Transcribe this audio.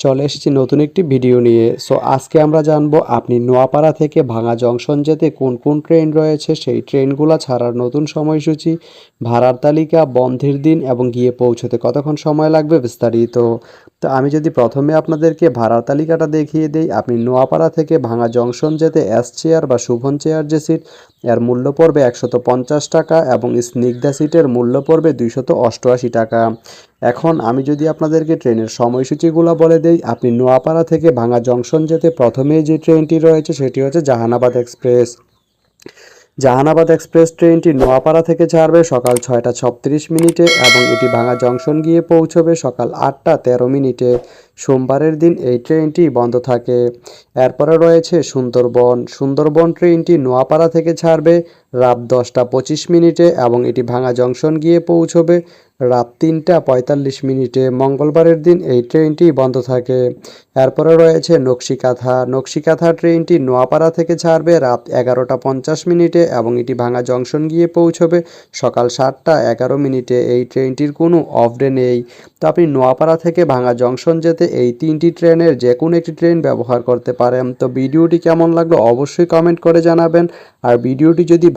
চলে এসেছি নতুন একটি ভিডিও নিয়ে। সো আজকে আমরা জানব আপনি নোয়াপাড়া থেকে ভাঙা জংশন যেতে কোন কোন ট্রেন রয়েছে, সেই ট্রেনগুলো ছাড়ার নতুন সময়সূচি, ভাড়ার তালিকা, বন্ধের দিন এবং গিয়ে পৌঁছতে কতক্ষণ সময় লাগবে বিস্তারিত। তো আমি যদি প্রথমে আপনাদেরকে ভাড়ার তালিকাটা দেখিয়ে দিই, আপনি নোয়াপাড়া থেকে ভাঙা জংশন যেতে এস চেয়ার বা শুভন চেয়ার যে সিট এর মূল্য পড়বে একশত পঞ্চাশ টাকা এবং স্নিগ্ধা সিটের মূল্য পড়বে দুইশত অষ্টআশি টাকা। এখন আমি যদি আপনাদেরকে ট্রেনের সময়সূচিগুলো বলে দেই, আপনি নোয়াপাড়া থেকে ভাঙা জংশন যেতে প্রথমেই যে ট্রেনটি রয়েছে সেটি হচ্ছে জাহানাবাদ এক্সপ্রেস। জাহানাবাদ এক্সপ্রেস ট্রেনটি নোয়াপাড়া থেকে ছাড়বে সকাল ছয়টা ছত্রিশ মিনিটে এবং এটি ভাঙা জংশন গিয়ে পৌঁছবে সকাল আটটা তেরো মিনিটে। সোমবারের দিন এই ট্রেনটি বন্ধ থাকে। এরপরে রয়েছে সুন্দরবন। সুন্দরবন ট্রেনটি নোয়াপাড়া থেকে ছাড়বে রাত দশটা পঁচিশ মিনিটে এবং এটি ভাঙা জংশন গিয়ে পৌঁছবে। রাত তিনটা পঁয়তাল্লিশ মিনিটে মঙ্গলবারের দিন এই ট্রেনটি বন্ধ থাকে। এরপরে রয়েছে নকশিকাথা। নকশিকাথা ট্রেনটি নোয়াপাড়া থেকে ছাড়বে রাত এগারোটা পঞ্চাশ মিনিটে এবং এটি ভাঙা জংশন গিয়ে পৌঁছবে সকাল সাতটা এগারো মিনিটে। এই ট্রেনটির কোনো অফ ডে নেই। তো আপনি নোয়াপাড়া থেকে ভাঙা জংশন যেতে এই তিনটি ট্রেনের যে কোনো একটি ট্রেন ব্যবহার করতে পারেন। তো ভিডিওটি কেমন লাগল অবশ্যই কমেন্ট করে জানাবেন। আর ভিডিওটি যদি